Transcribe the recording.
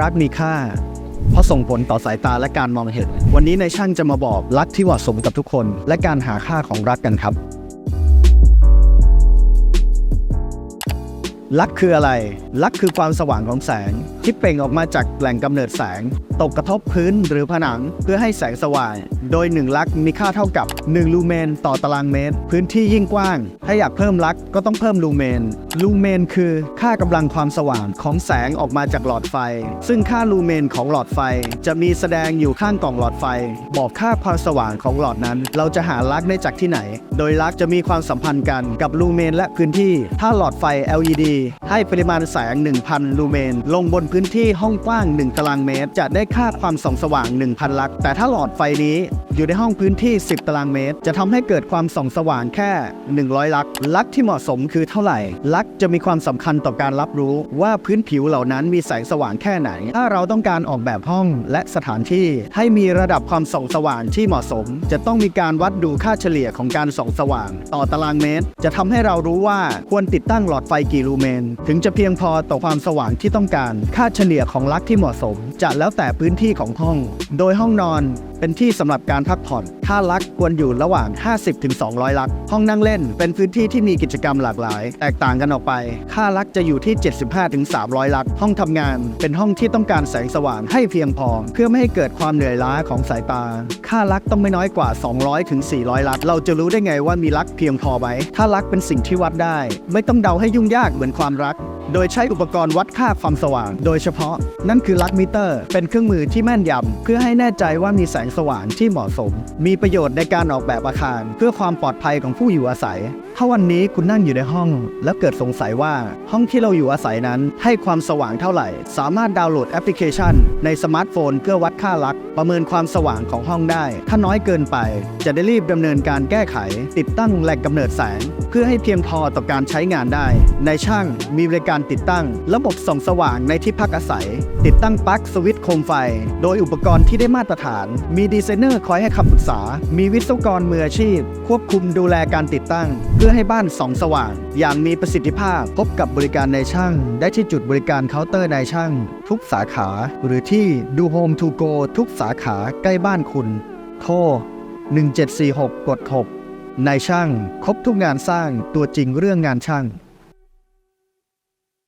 รักมีค่า เพราะส่งผลต่อสายตาและการมองเห็น วันนี้ในช่างจะมาบอกรักที่เหมาะสมกับทุกคน และการหาค่าของรักกันครับ รักคืออะไร รักคือความสว่างของแสง ที่เปล่งออกมาจากแหล่งกำเนิดแสง ตกกระทบพื้นหรือผนังเพื่อให้แสงสว่าง โดย 1 ลักมีค่าเท่ากับ 1 ลูเมนต่อตารางเมตร พื้นที่ยิ่งกว้าง ถ้าอยากเพิ่มลักก็ต้องเพิ่มลูเมน ลูเมนคือค่ากำลังความสว่างของแสงออกมาจากหลอดไฟ ซึ่งค่าลูเมนของหลอดไฟ จะมีแสดงอยู่ข้างกล่องหลอดไฟ บอกค่าความสว่างของหลอดนั้น เราจะหาลักได้จากที่ไหน โดยลักจะมีความสัมพันธ์กันกับลูเมนและพื้นที่ ถ้าหลอดไฟ LED ให้ปริมาณแสง 1,000 ลูเมน ลงบนพื้นที่ห้องกว้าง 1 ตารางเมตร จะได้ค่าความส่องสว่าง 1,000 ลัก แต่ถ้าหลอดไฟนี้อยู่ในห้องพื้นที่ 10 ตารางเมตร จะทำให้เกิดความส่องสว่างแค่ 100 ลัก ลักที่เหมาะสมคือเท่าไหร่ ลักจะมีความสำคัญต่อการรับรู้ว่าพื้นผิวเหล่านั้นมีแสงสว่างแค่ไหน ถ้าเราต้องการออกแบบห้องและสถานที่ให้มีระดับความส่องสว่างที่เหมาะสม จะต้องมีการวัดดูค่าเฉลี่ยของการส่องสว่าง ต่อตารางเมตร จะทำให้เรารู้ว่าควรติดตั้งหลอดไฟกี่ลูเมน ถึงจะเพียงพอต่อความสว่างที่ต้องการค่าาเฉลี่ยของลักที่เหมาะสม จะแล้วแต่พื้นที่ของห้อง โดยห้องนอนเป็นที่สำหรับการพักผ่อน ค่าลักควรอยู่ระหว่าง 50-200 ลัก ห้องนั่งเล่น เป็นพื้นที่ที่มีกิจกรรมหลากหลาย แตกต่างกันออกไป ค่าลักจะอยู่ที่ 75-300 ลัก ห้องทำงาน เป็นห้องที่ต้องการแสงสว่างให้เพียงพอ เพื่อไม่ให้เกิดความเหนื่อยล้าของสายตา ค่าลักต้องไม่น้อยกว่า 200-400 ลัก เราจะรู้ได้ไงว่ามีลักเพียงพอไหมถ้าลักเป็นสิ่งที่วัดได้ ไม่ต้องเดาให้ยุ่งยากเหมือนความรัก โดยใช้อุปกรณ์วัดค่าความสว่าง โดยเฉพาะ นั่นคือลักมิเตอร์ เป็นเครื่องมือที่แม่นยำ เพื่อให้แน่ใจว่ามีแสงสว่างที่เหมาะสม มีประโยชน์ในการออกแบบอาคาร เพื่อความปลอดภัยของผู้อยู่อาศัย ถ้าวันนี้คุณนั่งอยู่ในห้อง แล้วเกิดสงสัยว่าห้องที่เราอยู่อาศัยนั้น ให้ความสว่างเท่าไหร่ สามารถดาวน์โหลดแอปพลิเคชัน ในสมาร์ทโฟน เพื่อวัดค่าลัก ประเมินความสว่างของห้องได้ ถ้าน้อยเกินไป จะได้รีบดำเนินการแก้ไข ติดตั้งแหล่งกำเนิดแสง เพื่อให้เพียงพอต่อการใช้งานได้ ในช่างมีบริการติดตั้ง ระบบส่องสว่างในที่พักอาศัย ติดตั้งปลั๊กสวิตช์โคมไฟ โดยอุปกรณ์ที่ได้มาตรฐาน มีดีไซเนอร์คอยให้คำปรึกษา มีวิศวกรมืออาชีพ ควบคุมดูแลการติดตั้ง เพื่อให้บ้านส่องสว่าง อย่างมีประสิทธิภาพพบกับบริการในช่าง ได้ที่จุดบริการเคาน์เตอร์ในช่าง ทุกสาขา หรือที่ดูโฮมทูโกทุกสาขาใกล้บ้านคุณ โทร 1746 กด 6 นายช่าง ครบทุกงานสร้างตัวจริงเรื่องงานช่าง